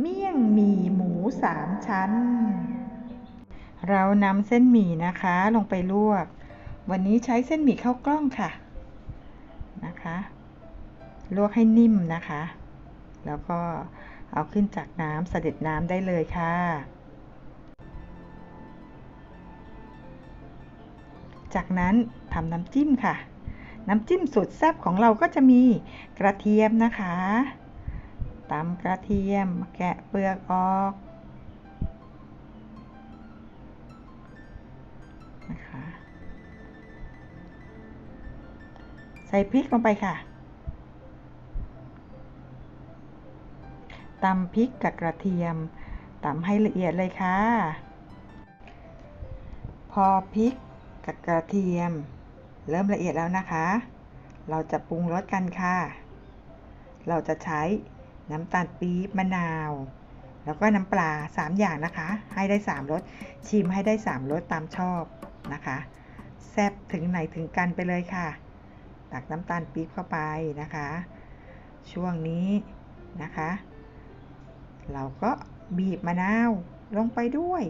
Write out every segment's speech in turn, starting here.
เมี่ยงหมี่หมูสามชั้น เรานำเส้นหมี่นะคะลงไปลวก วันนี้ใช้เส้นหมี่ข้าวกล้องค่ะนะคะ ลวกให้นิ่มนะคะ แล้วก็เอาขึ้นจากน้ำเสด็จน้ำได้เลยค่ะ จากนั้นทำน้ำจิ้มค่ะ น้ำจิ้มสุดแซ่บของเราก็จะมีกระเทียมนะคะ ตำกระเทียม แกะเปลือกออกนะคะใส่พริกลงไปค่ะตำพริกกับกระเทียมตำให้ละเอียดเลยค่ะ พอพริกกับกระเทียม เริ่มละเอียดแล้วนะคะ เราจะปรุงรสกันค่ะ เราจะใช้ น้ำตาลปี๊บมะนาว แล้วก็น้ำปลา 3 อย่างนะคะ ให้ได้ 3รสชิมให้ได้ 3รสตามชอบนะคะ แซ่บถึงไหนถึงกันไปเลยค่ะ ตักน้ำตาลปี๊บเข้าไปนะคะ ช่วงนี้นะคะ เราก็บีบมะนาวลงไปด้วย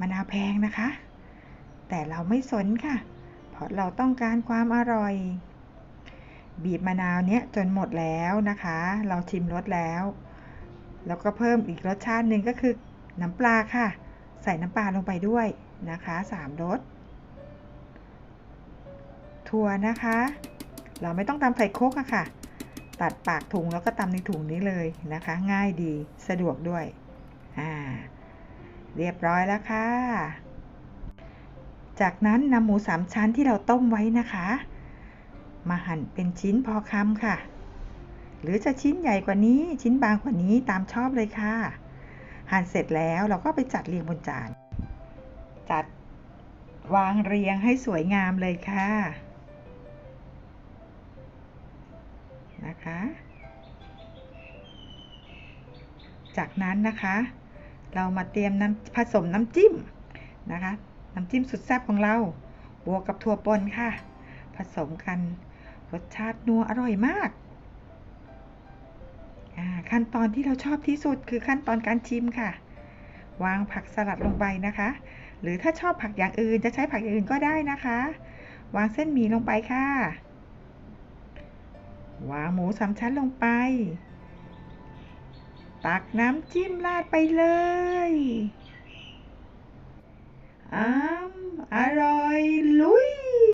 มะนาวแพงนะคะ แต่เราไม่สนค่ะ เพราะเราต้องการความอร่อย บีบมะนาวเนี้ยจนหมดแล้วนะคะ เราชิมรสแล้ว แล้วก็เพิ่มอีกรสชาติหนึ่งก็คือน้ำปลาค่ะ ใส่น้ำปลาลงไปด้วยนะคะสามรสถั่วนะคะ เราไม่ต้องตำใส่โคกอะค่ะ ตัดปากถุงแล้วก็ตำในถุงนี้เลยนะคะ ง่ายดีสะดวกด้วยอ่าเรียบร้อยแล้วค่ะ จากนั้นนำหมูสามชั้นที่เราต้มไว้นะคะ มาหั่นเป็นชิ้นพอคำค่ะ หรือจะชิ้นใหญ่กว่านี้ชิ้นบางกว่านี้ตามชอบเลยค่ะ หั่นเสร็จแล้วเราก็ไปจัดเรียงบนจาน จัดวางเรียงให้สวยงามเลยค่ะ นะคะ จากนั้นนะคะ เรามาเตรียมน้ำผสมน้ำจิ้มนะคะ น้ำจิ้มสุดแซ่บของเรา บวกกับถั่วป่นค่ะ ผสมกัน รสชาตินัวอร่อยมาก ขั้นตอนที่เราชอบที่สุดคือขั้นตอนการชิมค่ะ วางผักสลัดลงไปนะคะ หรือถ้าชอบผักอย่างอื่นจะใช้ผักอย่างอื่นก็ได้นะคะ วางเส้นหมี่ลงไปค่ะ วางหมูสามชั้นลงไป ตักน้ำจิ้มราดไปเลยอ้ามอร่อยลุย